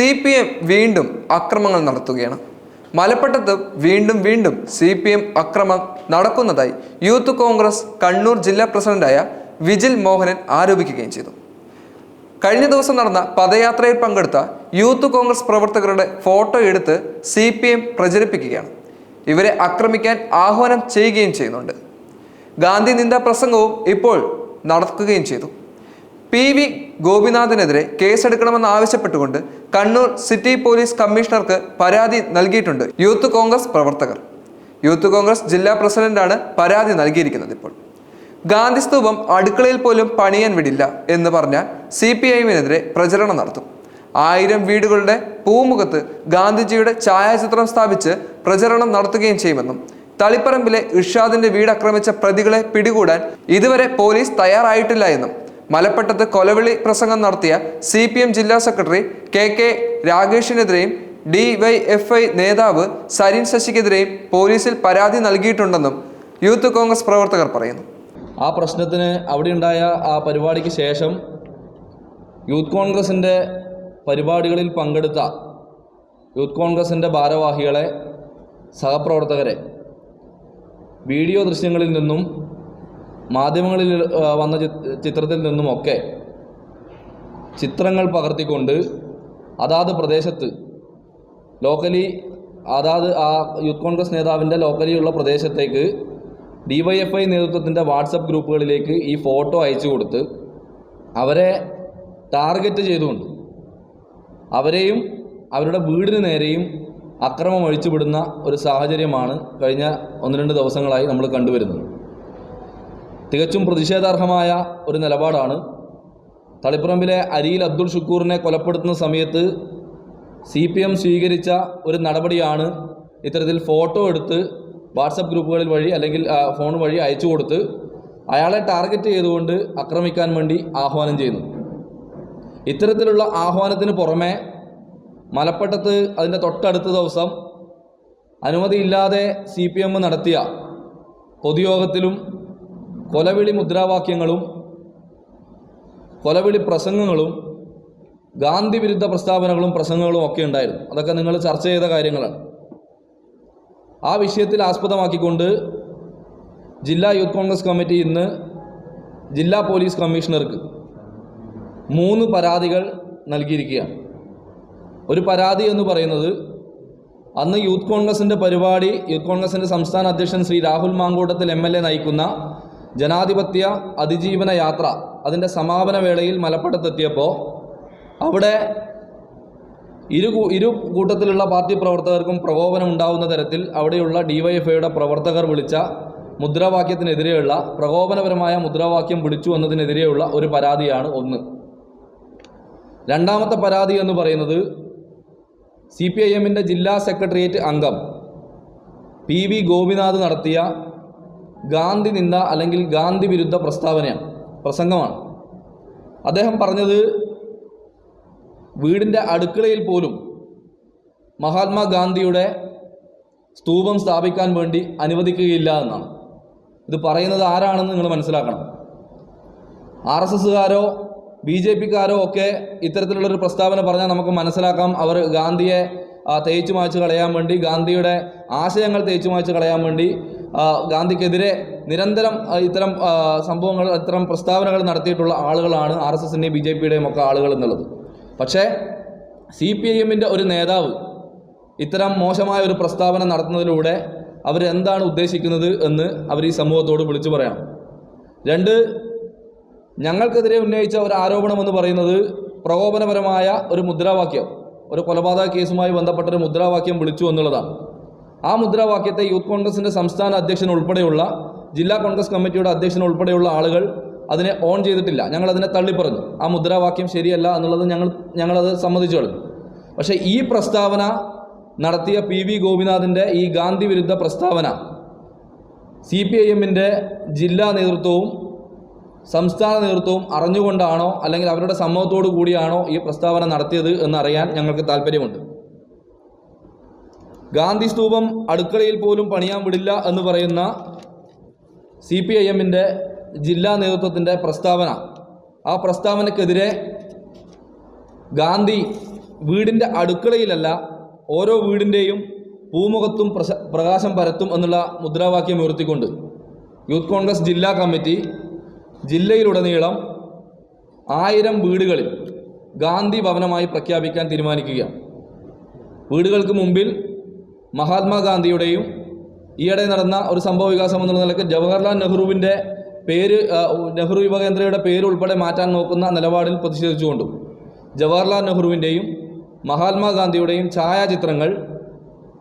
C P M വീണ്ടും അക്രമങ്ങൾ നടത്തുകയാണ്. മലപ്പട്ടത്ത് വീണ്ടും വീണ്ടും സി പി എം അക്രമം നടക്കുന്നതായി യൂത്ത് കോൺഗ്രസ് കണ്ണൂർ ജില്ലാ പ്രസിഡന്റായ വിജിൽ മോഹനൻ ആരോപിക്കുകയും ചെയ്തു. കഴിഞ്ഞ ദിവസം നടന്ന പദയാത്രയിൽ പങ്കെടുത്ത യൂത്ത് കോൺഗ്രസ് പ്രവർത്തകരുടെ ഫോട്ടോ എടുത്ത് സി പി എം പ്രചരിപ്പിക്കുകയാണ്. ഇവരെ ആക്രമിക്കാൻ ആഹ്വാനം ചെയ്യുകയും ചെയ്യുന്നുണ്ട്. ഗാന്ധി നിന്ദാ പ്രസംഗവും ഇപ്പോൾ നടക്കുകയും ചെയ്തു. പി വി ഗോപിനാഥിനെതിരെ കേസെടുക്കണമെന്ന് ആവശ്യപ്പെട്ടുകൊണ്ട് കണ്ണൂർ സിറ്റി പോലീസ് കമ്മീഷണർക്ക് പരാതി നൽകിയിട്ടുണ്ട് യൂത്ത് കോൺഗ്രസ് പ്രവർത്തകർ. യൂത്ത് കോൺഗ്രസ് ജില്ലാ പ്രസിഡന്റാണ് പരാതി നൽകിയിരിക്കുന്നത് ഇപ്പോൾ. ഗാന്ധി സ്തൂപം അടുക്കളയിൽ പോലും പണിയാൻ വിടില്ല എന്ന് പറഞ്ഞ സി പി ഐമിനെതിരെ പ്രചരണം നടത്തും. ആയിരം വീടുകളുടെ പൂമുഖത്ത് ഗാന്ധിജിയുടെ ഛായാചിത്രം സ്ഥാപിച്ച് പ്രചരണം നടത്തുകയും ചെയ്യുമെന്നും തളിപ്പറമ്പിലെ ഇർഷാദിന്റെ വീട് ആക്രമിച്ച പ്രതികളെ പിടികൂടാൻ ഇതുവരെ പോലീസ് തയ്യാറായിട്ടില്ല എന്നും മലപ്പട്ടത്ത് കൊലവിളി പ്രസംഗം നടത്തിയ സി പി എം ജില്ലാ സെക്രട്ടറി കെ കെ രാഗേഷിനെതിരെയും ഡി വൈ എഫ് ഐ നേതാവ് സരിൻ ശശിക്കെതിരെയും പോലീസിൽ പരാതി നൽകിയിട്ടുണ്ടെന്നും യൂത്ത് കോൺഗ്രസ് പ്രവർത്തകർ പറയുന്നു. ആ പ്രശ്നത്തിന് അവിടെ ഉണ്ടായ ആ പരിപാടിക്ക് ശേഷം യൂത്ത് കോൺഗ്രസിന്റെ പരിപാടികളിൽ പങ്കെടുത്ത യൂത്ത് കോൺഗ്രസിന്റെ ഭാരവാഹികളെ സഹപ്രവർത്തകരെ വീഡിയോ ദൃശ്യങ്ങളിൽ നിന്നും മാധ്യമങ്ങളിൽ വന്ന ചിത്രത്തിൽ നിന്നുമൊക്കെ ചിത്രങ്ങൾ പകർത്തിക്കൊണ്ട് അതാത് പ്രദേശത്ത് ലോക്കലി അതാത് ആ യൂത്ത് കോൺഗ്രസ് നേതാവിന്റെ ലോക്കലിയുള്ള പ്രദേശത്തേക്ക് ഡിവൈഎഫ്ഐ നേതൃത്വത്തിന്റെ വാട്സപ്പ് ഗ്രൂപ്പുകളിലേക്ക് ഈ ഫോട്ടോ അയച്ചു കൊടുത്ത് അവരെ ടാർഗറ്റ് ചെയ്തുകൊണ്ട് അവരെയും അവരുടെ വീടിന് നേരെയും അക്രമം അഴിച്ചുവിടുന്ന ഒരു സാഹചര്യമാണ് കഴിഞ്ഞ ഒന്ന് രണ്ട് ദിവസങ്ങളായി നമ്മൾ കണ്ടുവരുന്നത്. തികച്ചും പ്രതിഷേധാർഹമായ ഒരു നിലപാടാണ്. തളിപ്പറമ്പിലെ അരിയിൽ അബ്ദുൾ ഷുക്കൂറിനെ കൊലപ്പെടുത്തുന്ന സമയത്ത് സി പി എം സ്വീകരിച്ച ഒരു നടപടിയാണ് ഇത്തരത്തിൽ ഫോട്ടോ എടുത്ത് വാട്സപ്പ് ഗ്രൂപ്പുകളിൽ വഴി അല്ലെങ്കിൽ ഫോൺ വഴി അയച്ചു കൊടുത്ത് അയാളെ ടാർഗറ്റ് ചെയ്തുകൊണ്ട് ആക്രമിക്കാൻ വേണ്ടി ആഹ്വാനം ചെയ്യുന്നു. ഇത്തരത്തിലുള്ള ആഹ്വാനത്തിന് പുറമെ മലപ്പട്ടത്ത് അതിന്റെ തൊട്ടടുത്ത ദിവസം അനുമതിയില്ലാതെ സി പി എം നടത്തിയ പൊതുയോഗത്തിലും കൊലവിളി മുദ്രാവാക്യങ്ങളും കൊലവിളി പ്രസംഗങ്ങളും ഗാന്ധി വിരുദ്ധ പ്രസ്താവനകളും പ്രസംഗങ്ങളും ഒക്കെ ഉണ്ടായിരുന്നു. അതൊക്കെ നിങ്ങൾ ചർച്ച ചെയ്ത കാര്യങ്ങളാണ്. ആ വിഷയത്തിൽ ആസ്പദമാക്കിക്കൊണ്ട് ജില്ലാ യൂത്ത് കോൺഗ്രസ് കമ്മിറ്റി ഇന്ന് ജില്ലാ പോലീസ് കമ്മീഷണർക്ക് മൂന്ന് പരാതികൾ നൽകിയിരിക്കുകയാണ്. ഒരു പരാതി എന്ന് പറയുന്നത് അന്ന് യൂത്ത് കോൺഗ്രസിന്റെ പരിപാടി യൂത്ത് കോൺഗ്രസിന്റെ സംസ്ഥാന അധ്യക്ഷൻ Shri Rahul Mankoottathil M L A നയിക്കുന്ന ജനാധിപത്യ അതിജീവന യാത്ര അതിന്റെ സമാപന വേളയിൽ മലപ്പുറത്തെത്തിയപ്പോൾ അവിടെ ഇരു ഇരു കൂട്ടത്തിലുള്ള പാർട്ടി പ്രവർത്തകർക്കും പ്രകോപനം ഉണ്ടാവുന്ന തരത്തിൽ അവിടെയുള്ള ഡിവൈഎഫ്ഐയുടെ പ്രവർത്തകർ വിളിച്ച മുദ്രാവാക്യത്തിനെതിരെയുള്ള പ്രകോപനപരമായ മുദ്രാവാക്യം വിളിച്ചു എന്നതിനെതിരെയുള്ള ഒരു പരാതിയാണ് ഒന്ന്. രണ്ടാമത്തെ പരാതി എന്ന് പറയുന്നത് സി പി ഐ എമ്മിന്റെ ജില്ലാ സെക്രട്ടേറിയറ്റ് അംഗം പി വി ഗോപിനാഥ് നടത്തിയ ഗാന്ധി നിന്ദ അല്ലെങ്കിൽ ഗാന്ധി വിരുദ്ധ പ്രസ്താവനയാണ് പ്രസംഗമാണ്. അദ്ദേഹം പറഞ്ഞത് വീടിന്റെ അടുക്കളയിൽ പോലും മഹാത്മാഗാന്ധിയുടെ സ്തൂപം സ്ഥാപിക്കാൻ വേണ്ടി അനുവദിക്കുകയില്ല എന്നാണ്. ഇത് പറയുന്നത് ആരാണെന്ന് നിങ്ങൾ മനസ്സിലാക്കണം. ആർ എസ് എസ്സുകാരോ ബി ജെ പിക്കാരോ ഒക്കെ ഇത്തരത്തിലുള്ളൊരു പ്രസ്താവന പറഞ്ഞാൽ നമുക്ക് മനസ്സിലാക്കാം. അവർ ഗാന്ധിയെ തേച്ചു മായ്ച്ച് കളയാൻ വേണ്ടി ഗാന്ധിയുടെ ആശയങ്ങൾ തേച്ചു മായ്ച്ച് കളയാൻ വേണ്ടി ഗാന്ധിക്കെതിരെ നിരന്തരം ഇത്തരം സംഭവങ്ങൾ ഇത്തരം പ്രസ്താവനകൾ നടത്തിയിട്ടുള്ള ആളുകളാണ് ആർ എസ് എസിന്റെയും ബി ജെ പിയുടെയും ഒക്കെ ആളുകൾ എന്നുള്ളത്. പക്ഷേ സി പി ഐ എമ്മിന്റെ ഒരു നേതാവ് ഇത്തരം മോശമായ ഒരു പ്രസ്താവന നടത്തുന്നതിലൂടെ അവരെന്താണ് ഉദ്ദേശിക്കുന്നത് എന്ന് അവർ ഈ സമൂഹത്തോട് വിളിച്ചു പറയണം രണ്ട് ഞങ്ങൾക്കെതിരെ ഉന്നയിച്ച ഒരു ആരോപണം എന്ന് പറയുന്നത് പ്രകോപനപരമായ ഒരു മുദ്രാവാക്യം ഒരു കൊലപാതക കേസുമായി ബന്ധപ്പെട്ട ഒരു മുദ്രാവാക്യം വിളിച്ചു എന്നുള്ളതാണ്. ആ മുദ്രാവാക്യത്തെ യൂത്ത് കോൺഗ്രസിന്റെ സംസ്ഥാന അധ്യക്ഷൻ ഉൾപ്പെടെയുള്ള ജില്ലാ കോൺഗ്രസ് കമ്മിറ്റിയുടെ അധ്യക്ഷൻ ഉൾപ്പെടെയുള്ള ആളുകൾ അതിനെ ഓൺ ചെയ്തിട്ടില്ല. ഞങ്ങൾ അതിനെ തള്ളിപ്പറഞ്ഞു. ആ മുദ്രാവാക്യം ശരിയല്ല എന്നുള്ളത് ഞങ്ങൾ ഞങ്ങളത് സമ്മതിച്ചു കളഞ്ഞു. പക്ഷേ ഈ പ്രസ്താവന നടത്തിയ പി വി ഗോപിനാഥിന്റെ ഈ ഗാന്ധി വിരുദ്ധ പ്രസ്താവന സി പി ഐ എമ്മിന്റെ ജില്ലാ നേതൃത്വവും സംസ്ഥാന നേതൃത്വവും അറിഞ്ഞുകൊണ്ടാണോ അല്ലെങ്കിൽ അവരുടെ സമ്മതത്തോടു കൂടിയാണോ ഈ പ്രസ്താവന നടത്തിയത് എന്നറിയാൻ ഞങ്ങൾക്ക് താല്പര്യമുണ്ട് ഗാന്ധി സ്തൂപം അടുക്കളയിൽ പോലും പണിയാൻ വിടില്ല എന്ന് പറയുന്ന സി പി ഐ എമ്മിന്റെ ജില്ലാ നേതൃത്വത്തിന്റെ പ്രസ്താവന. ആ പ്രസ്താവനക്കെതിരെ ഗാന്ധി വീടിന്റെ അടുക്കളയിലല്ല ഓരോ വീടിന്റെയും പൂമുഖത്തും പ്രകാശം പരത്തും എന്നുള്ള മുദ്രാവാക്യം ഉയർത്തിക്കൊണ്ട് യൂത്ത് കോൺഗ്രസ് ജില്ലാ കമ്മിറ്റി ജില്ലയിലുടനീളം ആയിരം വീടുകളിൽ ഗാന്ധി ഭവനമായി പ്രഖ്യാപിക്കാൻ തീരുമാനിക്കുകയാണ്. വീടുകൾക്ക് മുമ്പിൽ മഹാത്മാഗാന്ധിയുടെയും ഈയിടെ നടന്ന ഒരു സംഭവ വികാസം എന്നുള്ള നിലയ്ക്ക് ജവഹർലാൽ നെഹ്റുവിന്റെ പേര് നെഹ്റു യുവകേന്ദ്രയുടെ പേര് ഉൾപ്പെടെ മാറ്റാൻ നോക്കുന്ന നിലപാടിൽ പ്രതിഷേധിച്ചുകൊണ്ട് ജവഹർലാൽ നെഹ്റുവിന്റെയും മഹാത്മാഗാന്ധിയുടെയും ഛായാചിത്രങ്ങൾ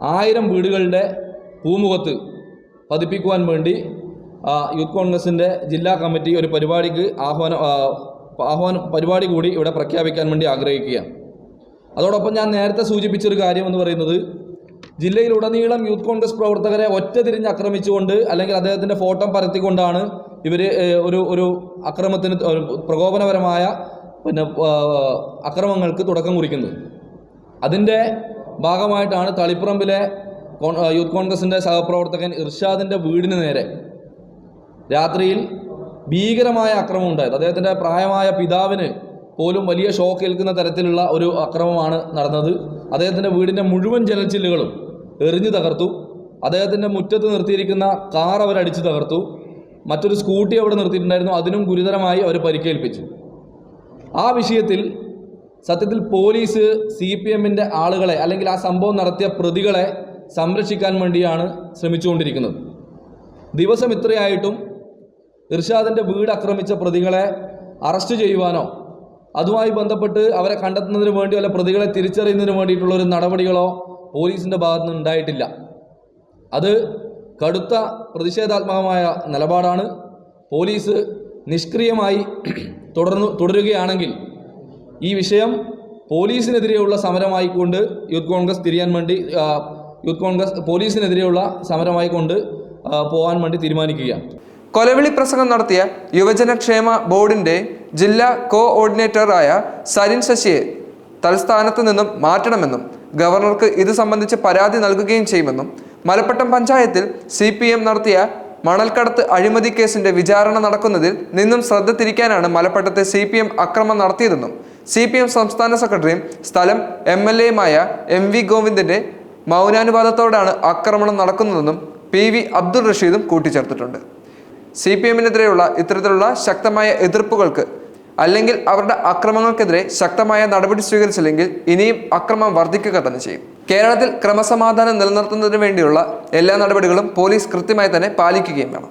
ആയിരം വീടുകളുടെ പൂമുഖത്ത് പതിപ്പിക്കുവാൻ വേണ്ടി യൂത്ത് കോൺഗ്രസിന്റെ ജില്ലാ കമ്മിറ്റി ഒരു പരിപാടിക്ക് ആഹ്വാനം ആഹ്വാനം പരിപാടി കൂടി ഇവിടെ പ്രഖ്യാപിക്കാൻ വേണ്ടി ആഗ്രഹിക്കുകയാണ്. അതോടൊപ്പം ഞാൻ നേരത്തെ സൂചിപ്പിച്ചൊരു കാര്യം എന്ന് പറയുന്നത് ജില്ലയിലുടനീളം യൂത്ത് കോൺഗ്രസ് പ്രവർത്തകരെ ഒറ്റ തിരിഞ്ഞ് ആക്രമിച്ചുകൊണ്ട് അല്ലെങ്കിൽ അദ്ദേഹത്തിന്റെ ഫോട്ടോ പരത്തിക്കൊണ്ടാണ് ഇവർ ഒരു ഒരു അക്രമത്തിന് പ്രകോപനപരമായ പിന്നെ അക്രമങ്ങൾക്ക് തുടക്കം കുറിക്കുന്നത്. അതിന്റെ ഭാഗമായിട്ടാണ് തളിപ്പറമ്പിലെ യൂത്ത് കോൺഗ്രസിന്റെ സഹപ്രവർത്തകൻ ഇർഷാദിന്റെ വീടിന് നേരെ രാത്രിയിൽ ഭീകരമായ അക്രമം ഉണ്ടായത്. അദ്ദേഹത്തിന്റെ പ്രായമായ പിതാവിന് പോലും വലിയ ഷോക്ക് ഏൽക്കുന്ന തരത്തിലുള്ള ഒരു അക്രമമാണ് നടന്നത്. അദ്ദേഹത്തിന്റെ വീടിന്റെ മുഴുവൻ ജനൽച്ചില്ലുകളും എറിഞ്ഞു തകർത്തു. അദ്ദേഹത്തിന്റെ മുറ്റത്ത് നിർത്തിയിരിക്കുന്ന കാർ അവരടിച്ചു തകർത്തു. മറ്റൊരു സ്കൂട്ടി അവിടെ നിർത്തിയിട്ടുണ്ടായിരുന്നു. അതിനും ഗുരുതരമായി അവർ പരിക്കേൽപ്പിച്ചു. ആ വിഷയത്തിൽ സത്യത്തിൽ പോലീസ് സി പി എമ്മിന്റെ ആളുകളെ അല്ലെങ്കിൽ ആ സംഭവം നടത്തിയ പ്രതികളെ സംരക്ഷിക്കാൻ വേണ്ടിയാണ് ശ്രമിച്ചുകൊണ്ടിരിക്കുന്നത്. ദിവസം ഇത്രയായിട്ടും ഇർഷാദിന്റെ വീട് ആക്രമിച്ച പ്രതികളെ അറസ്റ്റ് ചെയ്യുവാനോ അതുമായി ബന്ധപ്പെട്ട് അവരെ കണ്ടെത്തുന്നതിന് വേണ്ടി വല്ല പ്രതികളെ തിരിച്ചറിയുന്നതിന് വേണ്ടിയിട്ടുള്ള ഒരു നടപടികളോ പോലീസിന്റെ ഭാഗത്തു നിന്ന് ഉണ്ടായിട്ടില്ല. അത് കടുത്ത പ്രതിഷേധാത്മകമായ നിലപാടാണ്. പോലീസ് നിഷ്ക്രിയമായി തുടർന്നു തുടരുകയാണെങ്കിൽ ഈ വിഷയം പോലീസിനെതിരെയുള്ള സമരമായിക്കൊണ്ട് യൂത്ത് കോൺഗ്രസ് തിരിയാൻ വേണ്ടി യൂത്ത് കോൺഗ്രസ് പോലീസിനെതിരെയുള്ള സമരമായിക്കൊണ്ട് പോകാൻ വേണ്ടി തീരുമാനിക്കുകയാണ്. കൊലവിളി പ്രസംഗം നടത്തിയ യുവജനക്ഷേമ ബോർഡിന്റെ ജില്ലാ കോഓർഡിനേറ്ററായ സരിൻ ശശിയെ തൽസ്ഥാനത്ത് നിന്നും മാറ്റണമെന്നും ഗവർണർക്ക് ഇത് സംബന്ധിച്ച് പരാതി നൽകുകയും ചെയ്യുമെന്നും മലപ്പട്ടം പഞ്ചായത്തിൽ സി പി എം നടത്തിയ മണൽക്കടത്ത് അഴിമതി കേസിന്റെ വിചാരണ നടക്കുന്നതിൽ നിന്നും ശ്രദ്ധ തിരിക്കാനാണ് മലപ്പട്ടത്തെ സി പി എം അക്രമം നടത്തിയതെന്നും സി പി എം സംസ്ഥാന സെക്രട്ടറിയും സ്ഥലം എം എൽ എയുമായ എം വി ഗോവിന്ദന്റെ മൗനാനുവാദത്തോടാണ് ആക്രമണം നടക്കുന്നതെന്നും പി വി അബ്ദുൾ റഷീദും കൂട്ടിച്ചേർത്തിട്ടുണ്ട്. സി പി എമ്മിനെതിരെയുള്ള ഇത്തരത്തിലുള്ള ശക്തമായ എതിർപ്പുകൾക്ക് അല്ലെങ്കിൽ അവരുടെ അക്രമങ്ങൾക്കെതിരെ ശക്തമായ നടപടി സ്വീകരിച്ചില്ലെങ്കിൽ ഇനിയും അക്രമം വർദ്ധിക്കുക തന്നെ ചെയ്യും. കേരളത്തിൽ ക്രമസമാധാനം നിലനിർത്തുന്നതിന് വേണ്ടിയുള്ള എല്ലാ നടപടികളും പോലീസ് കൃത്യമായി തന്നെ പാലിക്കുകയും വേണം.